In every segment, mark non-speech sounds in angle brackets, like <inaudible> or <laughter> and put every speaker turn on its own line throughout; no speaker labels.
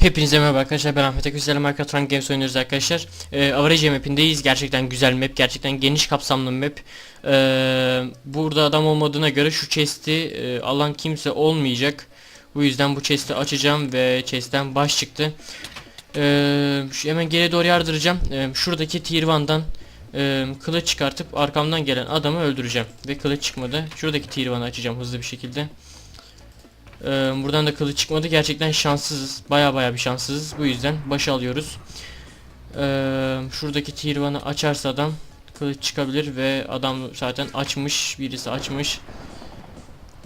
Hepinize merhaba arkadaşlar ben Ahmet Akgüzel Markatron Games oynuyoruz arkadaşlar. Ee, Average mapindeyiz. Gerçekten güzel map gerçekten geniş kapsamlı map. Ee, Burada adam olmadığına göre şu chest'i e, alan kimse olmayacak. Bu yüzden bu chest'i açacağım ve chest'ten baş çıktı. Ee, Hemen geri doğru yardıracağım. Ee, Şuradaki tier 1'dan e, kılıç çıkartıp arkamdan gelen adamı öldüreceğim. Ve kılıç çıkmadı. Şuradaki tier 1'ı açacağım hızlı bir şekilde ee, buradan da kılıç çıkmadı. Gerçekten şanssızız. Baya baya bir şanssızız. Bu yüzden baş alıyoruz. Ee, şuradaki 1'ı açarsa adam kılıç çıkabilir ve adam zaten açmış. Birisi açmış.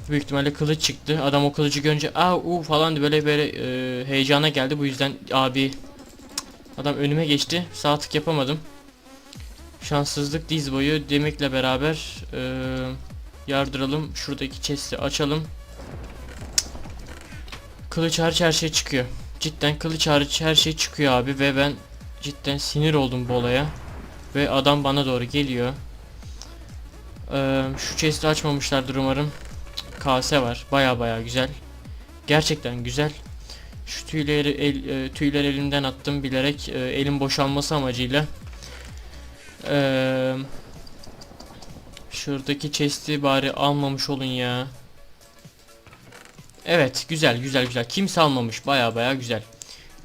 Büyük ihtimalle kılıç çıktı. Adam o kılıcı görünce aa u falan böyle böyle e, heyecana geldi. Bu yüzden abi adam önüme geçti. Sağ tık yapamadım. Şanssızlık diz boyu demekle beraber e, yardıralım. Şuradaki chest'i açalım. Kılıç hariç her şey çıkıyor. Cidden kılıç hariç her şey çıkıyor abi ve ben cidden sinir oldum bu olaya. Ve adam bana doğru geliyor. Ee, şu chest'i açmamışlardır umarım. Kase var. Baya baya güzel. Gerçekten güzel. Şu tüyleri el, e, tüyler elimden attım bilerek e, elim boşalması amacıyla. Ee, şuradaki chest'i bari almamış olun ya. Evet güzel güzel güzel. Kimse almamış baya baya güzel.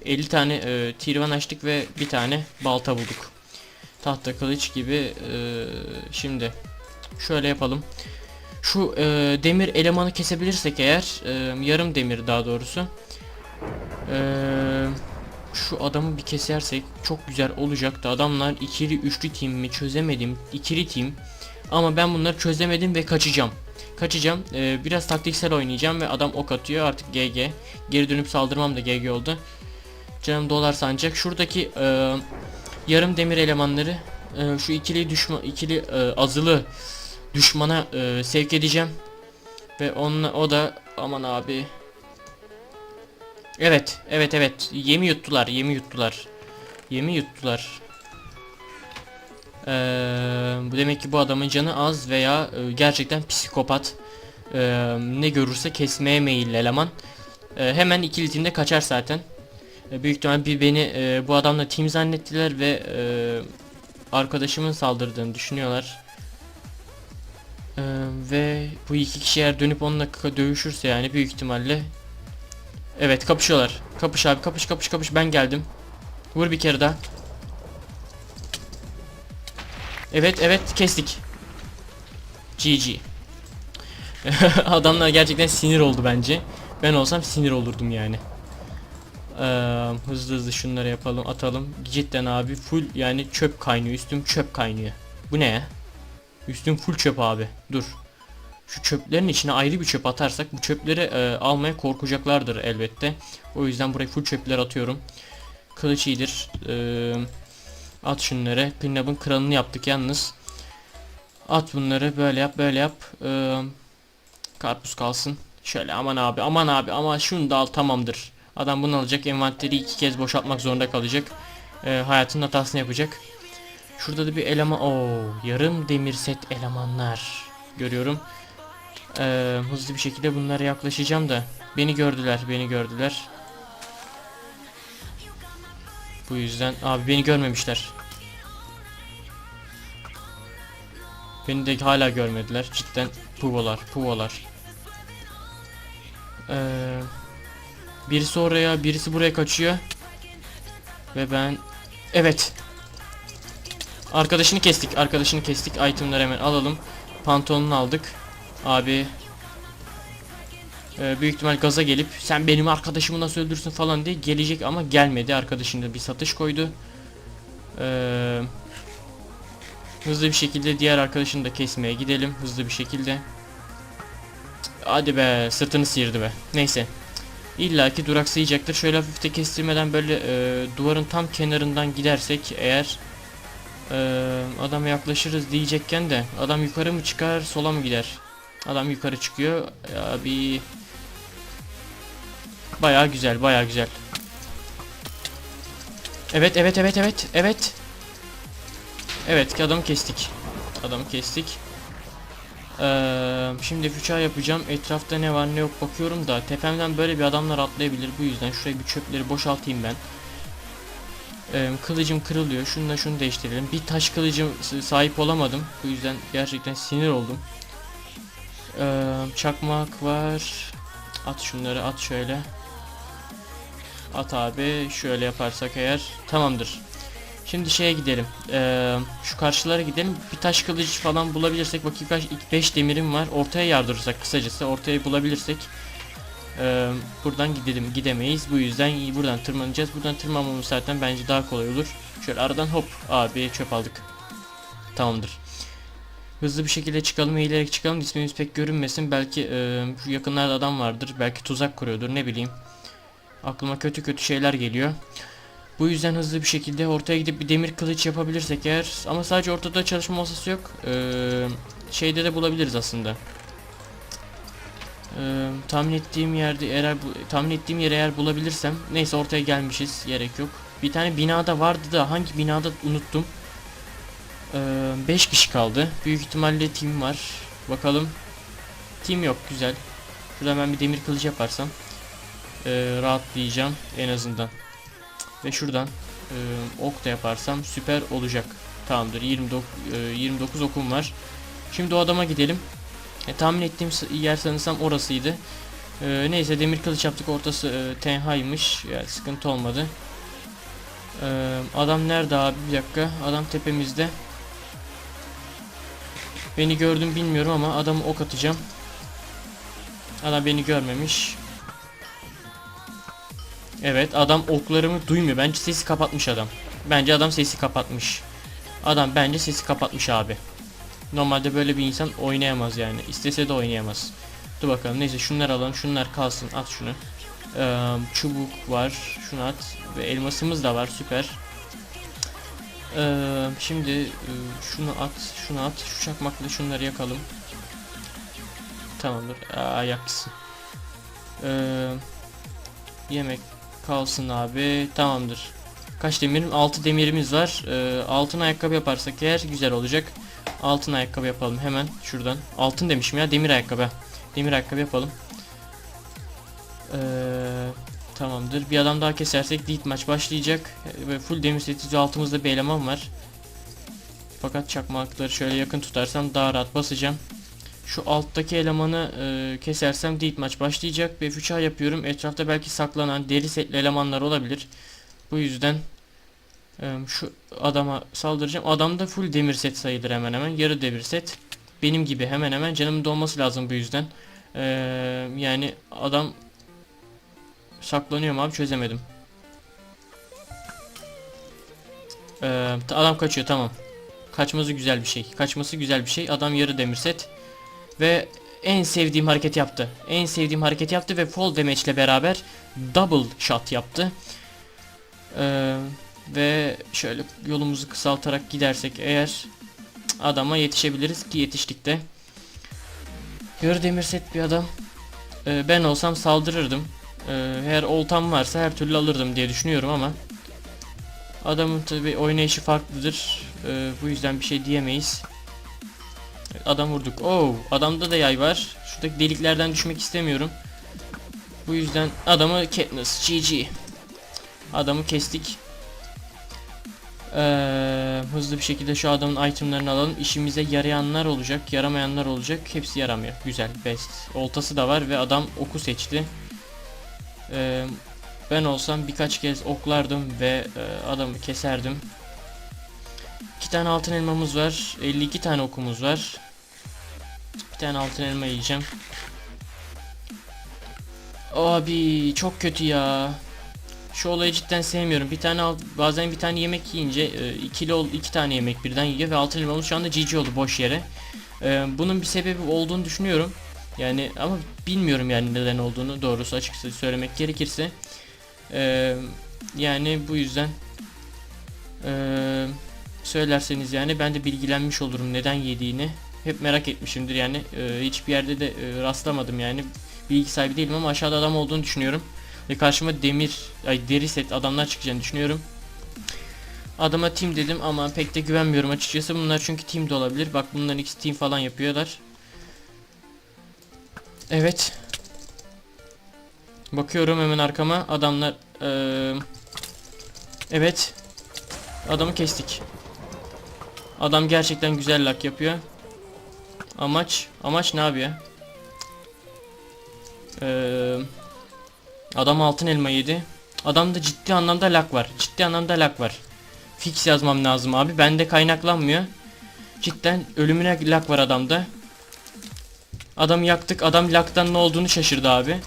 50 tane e, tirvan açtık ve bir tane balta bulduk. Tahta kılıç gibi e, şimdi şöyle yapalım. Şu e, demir elemanı kesebilirsek eğer e, yarım demir daha doğrusu. E, şu adamı bir kesersek çok güzel olacaktı. Adamlar ikili üçlü team mi çözemedim. ikili team. Ama ben bunları çözemedim ve kaçacağım. Kaçacağım. Ee, biraz taktiksel oynayacağım ve adam ok atıyor. Artık GG. Geri dönüp saldırmam da GG oldu. Canım dolar sancak. Şuradaki e, yarım demir elemanları e, şu ikili düşman ikili e, azılı düşmana e, sevk edeceğim. Ve onunla o da aman abi. Evet, evet, evet. Yemi yuttular, yemi yuttular. Yemi yuttular. Ee, demek ki bu adamın canı az veya e, gerçekten psikopat. Ee, ne görürse kesmeye meyilli eleman. Ee, hemen ikili teamde kaçar zaten. Ee, büyük ihtimal bir beni e, bu adamla team zannettiler ve e, arkadaşımın saldırdığını düşünüyorlar. Ee, ve bu iki kişi eğer dönüp onunla dövüşürse yani büyük ihtimalle Evet kapışıyorlar. Kapış abi kapış kapış kapış ben geldim. Vur bir kere daha. Evet evet kestik. GG. <laughs> Adamlar gerçekten sinir oldu bence. Ben olsam sinir olurdum yani. Ee, hızlı hızlı şunları yapalım atalım. Cidden abi full yani çöp kaynıyor. Üstüm çöp kaynıyor. Bu ne ya? Üstüm full çöp abi. Dur. Şu çöplerin içine ayrı bir çöp atarsak bu çöpleri e, almaya korkacaklardır elbette. O yüzden buraya full çöpler atıyorum. Kılıç iyidir. Eee At şunları. Pinnab'ın kralını yaptık yalnız. At bunları böyle yap böyle yap. Ee, karpuz kalsın. Şöyle aman abi aman abi ama şunu da al tamamdır. Adam bunu alacak envanteri iki kez boşaltmak zorunda kalacak. Ee, hayatının hatasını yapacak. Şurada da bir eleman. Oo, yarım demir set elemanlar. Görüyorum. Ee, hızlı bir şekilde bunlara yaklaşacağım da. Beni gördüler beni gördüler. Bu yüzden abi beni görmemişler. Beni de hala görmediler. Cidden puvolar, puvolar. Ee, birisi oraya, birisi buraya kaçıyor. Ve ben evet. Arkadaşını kestik, arkadaşını kestik. Itemları hemen alalım. Pantolonunu aldık. Abi ee, büyük ihtimal gaza gelip sen benim arkadaşımı nasıl öldürsün falan diye gelecek ama gelmedi. Arkadaşında bir satış koydu. Ee, hızlı bir şekilde diğer arkadaşını da kesmeye gidelim. Hızlı bir şekilde. Hadi be sırtını sıyırdı be. Neyse. İlla ki duraksayacaktır. Şöyle hafif de kestirmeden böyle e, duvarın tam kenarından gidersek eğer e, adama yaklaşırız diyecekken de adam yukarı mı çıkar sola mı gider? Adam yukarı çıkıyor. Ya bir Baya güzel, baya güzel. Evet, evet, evet, evet, evet. Evet, adamı kestik. Adamı kestik. Ee, şimdi füça yapacağım. Etrafta ne var ne yok bakıyorum da tepemden böyle bir adamlar atlayabilir. Bu yüzden şuraya bir çöpleri boşaltayım ben. Ee, kılıcım kırılıyor. Şunu da şunu değiştirelim. Bir taş kılıcım sahip olamadım. Bu yüzden gerçekten sinir oldum. Ee, çakmak var. At şunları at şöyle. At abi şöyle yaparsak eğer tamamdır. Şimdi şeye gidelim. Ee, şu karşılara gidelim. Bir taş kılıç falan bulabilirsek bakayım kaç 5 demirim var. Ortaya yardırırsak kısacası ortaya bulabilirsek ee, buradan gidelim. Gidemeyiz. Bu yüzden buradan tırmanacağız. Buradan tırmanmamız zaten bence daha kolay olur. Şöyle aradan hop abi çöp aldık. Tamamdır. Hızlı bir şekilde çıkalım, eğilerek çıkalım. İsmimiz pek görünmesin. Belki e, yakınlarda adam vardır. Belki tuzak kuruyordur. Ne bileyim. Aklıma kötü kötü şeyler geliyor. Bu yüzden hızlı bir şekilde ortaya gidip bir demir kılıç yapabilirsek eğer ama sadece ortada çalışma masası yok. Ee, şeyde de bulabiliriz aslında. Ee, tahmin ettiğim yerde eğer tahmin ettiğim yere eğer bulabilirsem neyse ortaya gelmişiz gerek yok. Bir tane binada vardı da hangi binada unuttum. 5 kişi kaldı. Büyük ihtimalle team var. Bakalım. Team yok güzel. Şuradan ben bir demir kılıç yaparsam ee, rahatlayacağım en azından. Ve şuradan e, ok da yaparsam süper olacak. Tamamdır. 29 e, 29 okum var. Şimdi o adama gidelim. E, tahmin ettiğim yer sanırsam orasıydı. E, neyse demir kılıç yaptık. Ortası e, tenhaymış. Yani sıkıntı olmadı. E, adam nerede abi? Bir dakika. Adam tepemizde. Beni gördüm bilmiyorum ama adamı ok atacağım. Adam beni görmemiş. Evet adam oklarımı duymuyor. Bence sesi kapatmış adam. Bence adam sesi kapatmış. Adam bence sesi kapatmış abi. Normalde böyle bir insan oynayamaz yani. İstese de oynayamaz. Dur bakalım neyse şunları alalım. Şunlar kalsın. At şunu. Ee, çubuk var. Şunu at. Ve elmasımız da var. Süper. Ee, şimdi şunu at. Şunu at. Şu çakmakla şunları yakalım. Tamamdır. Aa, yaksın. Ee, yemek kalsın abi. Tamamdır. Kaç demirim? 6 demirimiz var. Ee, altın ayakkabı yaparsak eğer güzel olacak. Altın ayakkabı yapalım hemen şuradan. Altın demişim ya demir ayakkabı. Demir ayakkabı yapalım. Ee, tamamdır. Bir adam daha kesersek lead maç başlayacak. Ve full demir seti altımızda bir eleman var. Fakat çakmakları şöyle yakın tutarsam daha rahat basacağım. Şu alttaki elemanı e, kesersem deep maç başlayacak ve füça yapıyorum. Etrafta belki saklanan deri setli elemanlar olabilir. Bu yüzden e, şu adama saldıracağım. Adam da full demir set sayılır hemen hemen. Yarı demir set. Benim gibi hemen hemen canımın dolması lazım bu yüzden. E, yani adam saklanıyor mu abi çözemedim. E, adam kaçıyor tamam. Kaçması güzel bir şey. Kaçması güzel bir şey. Adam yarı demir set. Ve en sevdiğim hareket yaptı. En sevdiğim hareket yaptı ve fall damage ile beraber double shot yaptı. Ee, ve şöyle yolumuzu kısaltarak gidersek eğer adama yetişebiliriz ki yetiştik de. Yarı demir set bir adam. Ee, ben olsam saldırırdım. Ee, eğer oltam varsa her türlü alırdım diye düşünüyorum ama adamın tabi oynayışı farklıdır. Ee, bu yüzden bir şey diyemeyiz. Adam vurduk. Oo, adamda da yay var. Şuradaki deliklerden düşmek istemiyorum. Bu yüzden adamı Katniss GG. Adamı kestik. Ee, hızlı bir şekilde şu adamın itemlerini alalım. İşimize yarayanlar olacak, yaramayanlar olacak. Hepsi yaramıyor. Güzel, best. Oltası da var ve adam oku seçti. Ee, ben olsam birkaç kez oklardım ve e, adamı keserdim. İki tane altın elmamız var. 52 tane okumuz var. Tane altın elma yiyeceğim. Abi çok kötü ya. Şu olayı cidden sevmiyorum. Bir tane bazen bir tane yemek yiyince e, ikili ol iki tane yemek birden yiyor ve altın elmamız şu anda GG oldu boş yere. E, bunun bir sebebi olduğunu düşünüyorum. Yani ama bilmiyorum yani neden olduğunu doğrusu açıkçası söylemek gerekirse. E, yani bu yüzden söylerseniz yani ben de bilgilenmiş olurum neden yediğini. Hep merak etmişimdir yani e, hiçbir yerde de e, rastlamadım yani bilgi sahibi değilim ama aşağıda adam olduğunu düşünüyorum. Ve karşıma demir, ay deri set adamlar çıkacağını düşünüyorum. Adama team dedim ama pek de güvenmiyorum açıkçası. Bunlar çünkü team de olabilir. Bak bunların ikisi team falan yapıyorlar. Evet. Bakıyorum hemen arkama adamlar eee, Evet. Adamı kestik. Adam gerçekten güzel lak yapıyor. Amaç amaç ne yapıyor? Eee adam altın elma yedi. Adamda ciddi anlamda lak var. Ciddi anlamda lak var. Fix yazmam lazım abi. Bende kaynaklanmıyor. Cidden ölümüne lak var adamda. Adamı yaktık. Adam laktan ne olduğunu şaşırdı abi.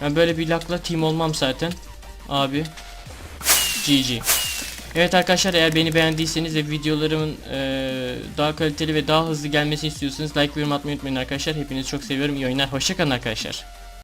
Ben böyle bir lakla team olmam zaten. Abi. GG. Evet arkadaşlar eğer beni beğendiyseniz ve videolarımın eee, daha kaliteli ve daha hızlı gelmesini istiyorsanız like ve yorum atmayı unutmayın arkadaşlar. Hepinizi çok seviyorum. İyi oyunlar. Hoşçakalın arkadaşlar.